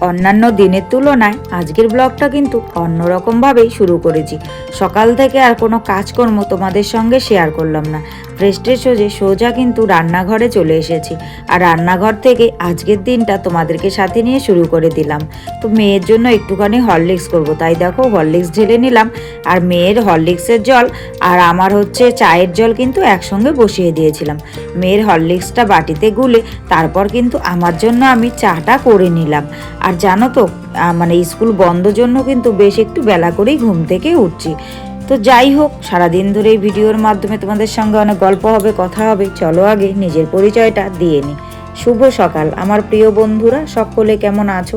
অন্যান্য দিনের তুলনায় আজকের ব্লগটা কিন্তু অন্যরকমভাবেই শুরু করেছি। সকাল থেকে আর কোনো কাজকর্ম তোমাদের সঙ্গে শেয়ার করলাম না। ফ্রেস্টে সোজে সোজা কিন্তু রান্নাঘরে চলে এসেছি। আর রান্নাঘর থেকে আজকের দিনটা তোমাদেরকে সাথে নিয়ে শুরু করে দিলাম। তো মেয়ের জন্য একটুখানি হরলিক্স করব। তাই দেখো হরলিক্স ঢেলে নিলাম। আর মেয়ের হরলিক্সের জল আর আমার হচ্ছে চায়ের জল কিন্তু একসঙ্গে বসিয়ে দিয়েছিলাম। মেয়ের হরলিক্সটা বাটিতে গুলে তারপর কিন্তু আমার জন্য আমি চাটা করে নিলাম। আর জানো তো মানে স্কুল বন্ধ জন্য কিন্তু বেশ একটু বেলা করেই ঘুম থেকে উঠছি। তো যাই হোক, সারাদিন ধরে এই ভিডিওর মাধ্যমে তোমাদের সঙ্গে অনেক গল্প হবে, কথা হবে। চলো আগে নিজের পরিচয়টা দিয়ে নিই। শুভ সকাল। আমার প্রিয় বন্ধুরা, সকলে কেমন আছো?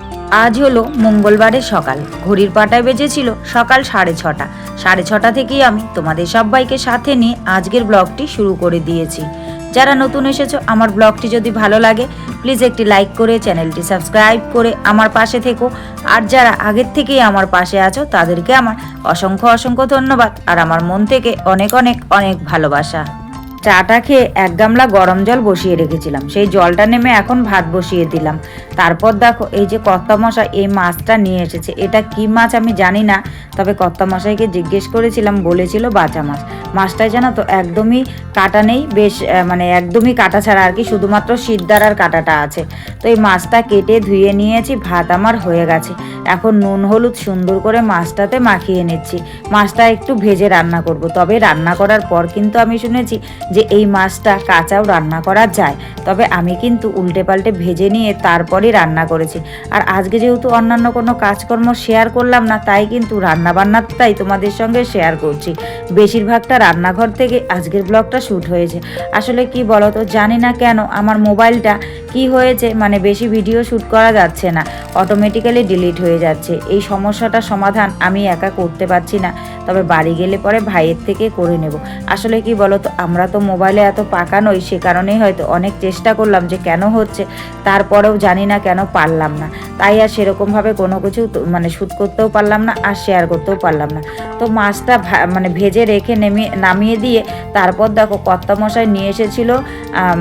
আজ হলো মঙ্গলবারের সকাল। ঘড়ির পাটায় বেজেছিল সকাল সাড়ে ছটা। সাড়ে ছটা থেকেই আমি তোমাদের সবাইকে সাথে নিয়ে আজকের ব্লগটি শুরু করে দিয়েছি। যারা নতুন এসেছ, আমার ব্লগটি যদি ভালো লাগে প্লিজ একটি লাইক করে, চ্যানেলটি সাবস্ক্রাইব করে আমার পাশে থেকো। আর যারা আগের থেকেই আমার পাশে আছো, তাদেরকে আমার অসংখ্য অসংখ্য ধন্যবাদ। আর আমার মন থেকে অনেক অনেক অনেক ভালোবাসা। চাটা খেয়ে এক গামলা গরম জল বসিয়ে রেখেছিলাম। সেই জলটা নেমে এখন ভাত বসিয়ে দিলাম। তারপর দেখো, এই যে কর্তামশাই এই মাছটা নিয়ে এসেছে। এটা কি মাছ আমি জানি না, তবে কর্তামশাইকে জিজ্ঞেস করেছিলাম, বলেছিল বাঁচা মাছ। মাছটায় জানো তো, একদমই কাটা নেই, বেশ মানে একদমই কাটা ছাড়া আর কি, শুধুমাত্র সিদ্ধার আর কাটাটা আছে। তো এই মাছটা কেটে ধুয়ে নিয়েছি, ভাত আমার হয়ে গেছে। এখন নুন, হলুদ সুন্দর করে মাছটাতে মাখিয়ে নিচ্ছি। মাছটা একটু ভেজে রান্না করব। তবে রান্না করার পর কিন্তু আমি শুনেছি যে এই মাছটা কাঁচাও রান্না করা যায়। তবে আমি কিন্তু উল্টে পাল্টে ভেজে নিয়ে তারপরে রান্না করেছি। আর আজকে যেহেতু অন্যান্য কোনো কাজকর্ম শেয়ার করলাম না, তাই কিন্তু রান্না বান্নাটাই তোমাদের সঙ্গে শেয়ার করছি। বেশিরভাগটা রান্নাঘর থেকে আজকের ব্লগটা শ্যুট হয়েছে। আসলে কি বলো তো জানি না কেন আমার মোবাইলটা কি হয়েছে মানে বেশি ভিডিও শ্যুট করা যাচ্ছে না অটোমেটিক্যালি ডিলিট হয়ে যাচ্ছে। এই সমস্যাটার সমাধান আমি একা করতে পারছি না, তবে বাড়ি গেলে পরে ভাইয়ের থেকে করে নেব। আসলে কি বলো তো আমরা তো মোবাইলে এত পাকা নই সে কারণেই হয়তো অনেক চেষ্টা করলাম যে কেন হচ্ছে, তারপরেও জানি না কেন পারলাম না। তাই আর সেরকমভাবে কোনো কিছু মানে শ্যুট করতেও পারলাম না আর শেয়ার করতেও পারলাম না। তো মাছটা মানে ভেজে রেখে নেমে, নামিয়ে দিয়ে তারপর দেখো কর্তামশাই নিয়ে এসেছিল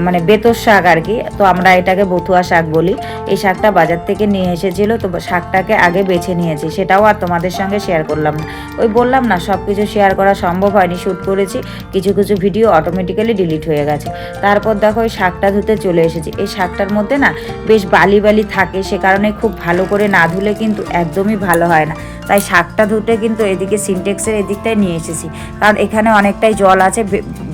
মানে বেতর শাক আর কি, তো আমরা এটাকে বথুয়া শাক বলি। এই শাকটা বাজার থেকে নিয়ে এসেছিল, তো শাকটাকে আগে বেছে নিয়েছি, সেটাও আর তোমাদের সঙ্গে শেয়ার করলাম না। ওই বললাম না সব কিছু শেয়ার করা সম্ভব হয়নি শ্যুট করেছি, কিছু কিছু ভিডিও অটোমেটিক্যালি ডিলিট হয়ে গেছে। তারপর দেখো ওই শাকটা ধুতে চলে এসেছি। এই শাকটার মধ্যে না বেশ বালি বালি থাকে, সে কারণে খুব ভালো করে না ধুলে কিন্তু একদমই ভালো হয় না। তাই শাকটা ধুতে কিন্তু এদিকে সিনটেক্সের এদিকটাই নিয়ে এসেছি। কারণ এখানে অনেকটাই জল আছে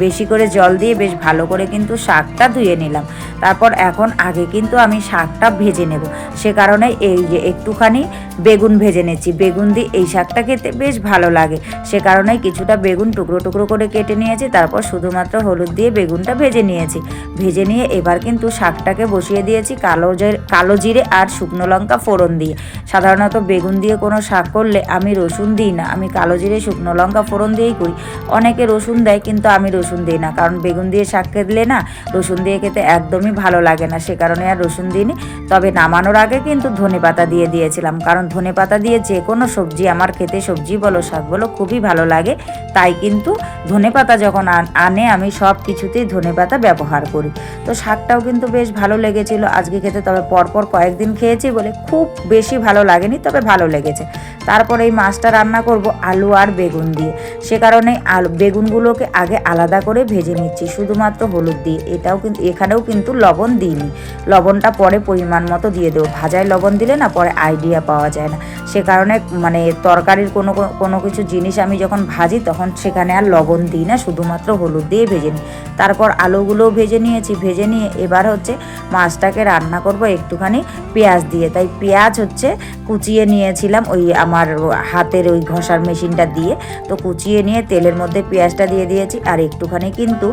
বেশি করে জল দিয়ে বেশ ভালো করে কিন্তু শাকটা ধুয়ে নিলাম। তারপর এখন আগে কিন্তু আমি শাকটা ভেজে নেব। সে কারণে এই যে একটুখানি বেগুন ভেজে নিচ্ছি। বেগুন দিয়ে এই শাকটা খেতে বেশ ভালো লাগে। সে কারণে কিছুটা বেগুন টুকরো টুকরো করে কেটে নিয়েছি। তারপর শুধুমাত্র হলুদ দিয়ে বেগুনটা ভেজে নিয়েছি। ভেজে নিয়ে এবার কিন্তু শাকটাকে বসিয়ে দিয়েছি কালো কালো জিরে আর শুকনো লঙ্কা ফোড়ন দিয়ে। সাধারণত বেগুন দিয়ে কোনো শাক করলে আমি রসুন দিই না, আমি কালো জিরে, শুকনো লঙ্কা ফোড়ন দিয়েই করি। অনেকে রসুন দেয় কিন্তু আমি রসুন দিই না, কারণ বেগুন দিয়ে শাক খেলে না রসুন দিয়ে খেতে একদমই ভালো লাগে না, সে কারণে আর রসুন দিইনি। তবে নামানোর আগে কিন্তু ধনে পাতা দিয়ে দিয়েছিলাম, কারণ ধনে পাতা দিয়ে যে কোনো সবজি, আমার খেতে সবজি বলো, শাক বলো খুবই ভালো লাগে। তাই কিন্তু ধনে পাতা যখন আনে আমি সব কিছুতেই ধনে পাতা ব্যবহার করি। তো শাকটাও কিন্তু বেশ ভালো লেগেছিল। আজকে খেতে তবে পরপর কয়েকদিন খেয়েছি বলে খুব বেশি ভালো লাগেনি, তবে ভালো লেগেছে। তারপর এই মাছটা রান্না করব আলু আর বেগুন দিয়ে। সে কারণে আলু, বেগুনগুলোকে আগে আলাদা করে ভেজে নিচ্ছি, শুধুমাত্র হলুদ দিয়ে। এটাও কিন্তু এখানেও কিন্তু লবণ দিইনি। লবণটা পরে পরিমাণ মতো দিয়ে দেবো। ভাজায় লবণ দিলে না পরে আইডিয়া পাওয়া যায় না। সে কারণে মানে তরকারির কোনো কোনো কিছু জিনিস আমি যখন ভাজি তখন সেখানে আর লবণ দিই না, শুধুমাত্র হলুদ দিয়ে ভেজে নিই তারপর আলুগুলোও ভেজে নিয়েছি, ভেজে নিয়ে এবার হচ্ছে মাছটাকে রান্না করব একটুখানি পেঁয়াজ দিয়ে। তাই পেঁয়াজ হচ্ছে কুচিয়ে নিয়েছিলাম ওই আমার হাতের ওই ঘষার মেশিনটা দিয়ে। তো কুচিয়ে নিয়ে তেলের মধ্যে পেঁয়াজটা দিয়ে দিয়েছি আর একটুখানি কিন্তু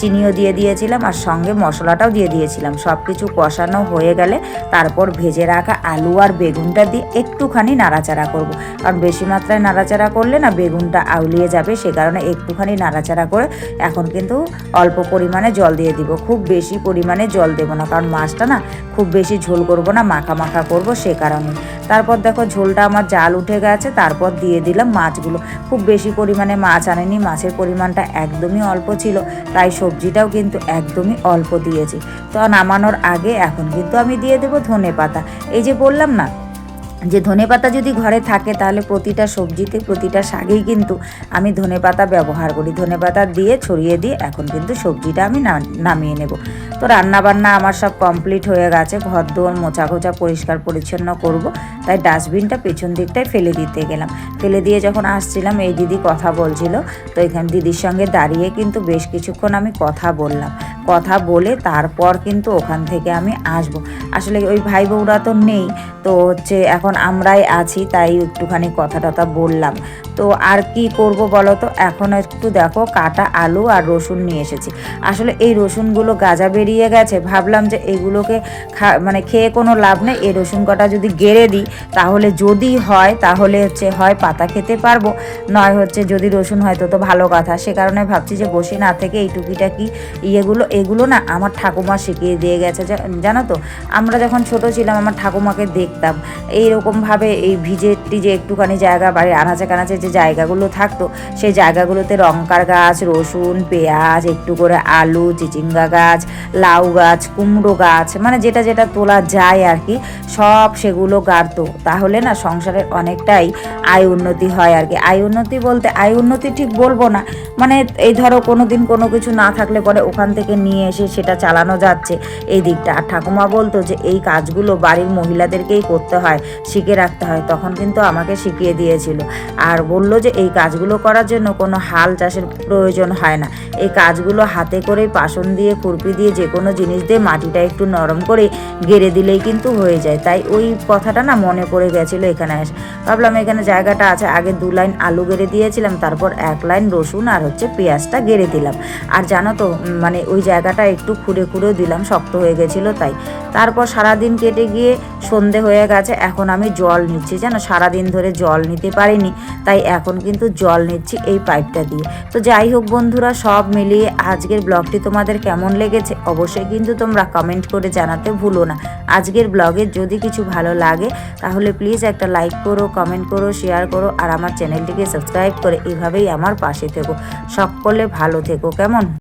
চিনিও দিয়ে দিয়েছিলাম আর সঙ্গে মশলাটাও দিয়ে দিয়েছিলাম। সব কিছু কষানো হয়ে গেলে তারপর ভেজে রাখা আলু আর বেগুনটা দিয়ে একটুখানি নাড়াচাড়া করব। কারণ বেশি মাত্রায় নাড়াচাড়া করলে না বেগুনটা আউলিয়ে যাবে, সে কারণে একটুখানি নাড়াচাড়া করে এখন কিন্তু অল্প পরিমাণে জল দিয়ে দিব। খুব বেশি পরিমাণে জল দেবো না, কারণ মাছটা না খুব বেশি ঝোল করব না, মাখা মাখা করব সে কারণে। তারপর দেখো ঝোলটা আমার জাল উঠে গেছে, তারপর দিয়ে দিলাম মাছগুলো। খুব বেশি পরিমাণে মাছ আনেনি, মাছের পরিমাণটা একদমই অল্প ছিল, তাই সবজিটাও কিন্তু একদমই অল্প দিয়েছি। তো নামানোর আগে এখন কিন্তু আমি দিয়ে দেবো ধনে পাতা। এই যে বললাম না যে ধনেপাতা যদি ঘরে থাকে, তাহলে প্রতিটা সবজিতে প্রতিটা শাকেই কিন্তু আমি ধনেপাতা ব্যবহার করি। ধনেপাতা দিয়ে ছড়িয়ে দিয়ে এখন কিন্তু সবজিটা আমি নামিয়ে নেব। তো রান্না বান্না আমার সব কমপ্লিট হয়ে গেছে। ঘর দোর মোচা ঘোচা পরিষ্কার পরিচ্ছন্ন করব। তাই ডাস্টবিনটা পেছন দিকটায় ফেলে দিতে গেলাম। ফেলে দিয়ে যখন আসছিলাম, এই দিদি কথা বলছিল। তো এখানে দিদির সঙ্গে দাঁড়িয়ে কিন্তু বেশ কিছুক্ষণ আমি কথা বললাম। কথা বলে তারপর কিন্তু ওখান থেকে আমি আসব। আসলে ওই ভাই বউরা তো নেই, তো হচ্ছে এখন আমরাই আছি, তাই একটুখানি কথা টথা বললাম। তো আর কি করব বলো তো? এখন একটু দেখো, কাটা আলু আর রসুন নিয়ে এসেছি। আসলে এই রসুনগুলো গাজা বেরিয়ে গেছে, ভাবলাম যে এগুলোকে খা মানে খেয়ে কোনো লাভ নেই, এই রসুন কটা যদি গেড়ে দিই, তাহলে যদি হয়, তাহলে হচ্ছে হয় পাতা খেতে পারব, নয় হচ্ছে যদি রসুন হয়, তো তো ভালো কথা। সে কারণে ভাবছি যে বসে না থেকে এই টুকিটাকি ইয়েগুলো এগুলো না আমার ঠাকুমা শিখিয়ে দিয়ে গেছে। জানো তো? আমরা যখন ছোট ছিলাম, আমার ঠাকুমাকে দেখতাম। এইরকমভাবে এই ভিজে, টিজে একটুখানি জায়গা, বাড়ির আনাচে কানাচে যে জায়গাগুলো থাকতো, সেই জায়গাগুলোতে লঙ্কার গাছ, রসুন, পেঁয়াজ, একটু করে আলু, চিচিঙ্গা গাছ, লাউ গাছ, কুমড়ো গাছ মানে যেটা যেটা তোলা যায় আর কি, সব সেগুলো গাড়তো। তাহলে না সংসারের অনেকটাই আয় উন্নতি হয় আর কি। আয় উন্নতি বলতে, আয় উন্নতি ঠিক বলব না। মানে এই ধরো কোনো দিন কোনো কিছু না থাকলে পরে ওখান থেকে নিয়ে এসে সেটা চালানো যাচ্ছে। এই দিকটা। আর ঠাকুমা বলতো যে, এই কাজগুলো বাড়ির মহিলাদেরকেই করতে হয়, শিখে রাখতে হয়। তখন কিন্তু আমাকে শিখিয়ে দিয়েছিল। আর বলল যে, এই কাজগুলো করার জন্য কোনো হাল চাষের প্রয়োজন হয় না। এই কাজগুলো হাতে করে পাশন দিয়ে, খুরপি দিয়ে যে কোনো জিনিস দিয়ে মাটিটা একটু নরম করে গেড়ে দিলেই কিন্তু হয়ে যায়। তাই ওই কথাটা না মনে পড়ে গেছিল এখানে এসে। ভাবলাম এখানে জায়গাটা আছে। আগে দু লাইন আলু গেড়ে দিয়েছিলাম, তারপর এক লাইন রসুন আর হচ্ছে পেঁয়াজটা গেড়ে দিলাম। আর জানো তো মানে ওই জায়গাটা একটু খুঁড়ে খুঁড়েও দিলাম, শক্ত হয়ে গেছিল তাই। তারপর সারাদিন কেটে গিয়ে সন্ধে হয়ে গেছে, এখন আমি জল নিচ্ছি, জানো? সারাদিন ধরে জল নিতে পারিনি, তাই এখন কিন্তু জল নিচ্ছি এই পাইপটা দিয়ে। তো যাই হোক বন্ধুরা, সব মিলিয়ে আজকের ব্লগটি তোমাদের কেমন লেগেছে অবশ্যই কিন্তু তোমরা কমেন্ট করে জানাতে ভুলো না। আজকের ব্লগে যদি কিছু ভালো লাগে, তাহলে প্লিজ একটা লাইক করো কমেন্ট করো শেয়ার করো, আর আমার চ্যানেলটিকে সাবস্ক্রাইব করে এভাবেই আমার পাশে থেকো। সকলে ভালো থেকো, কেমন?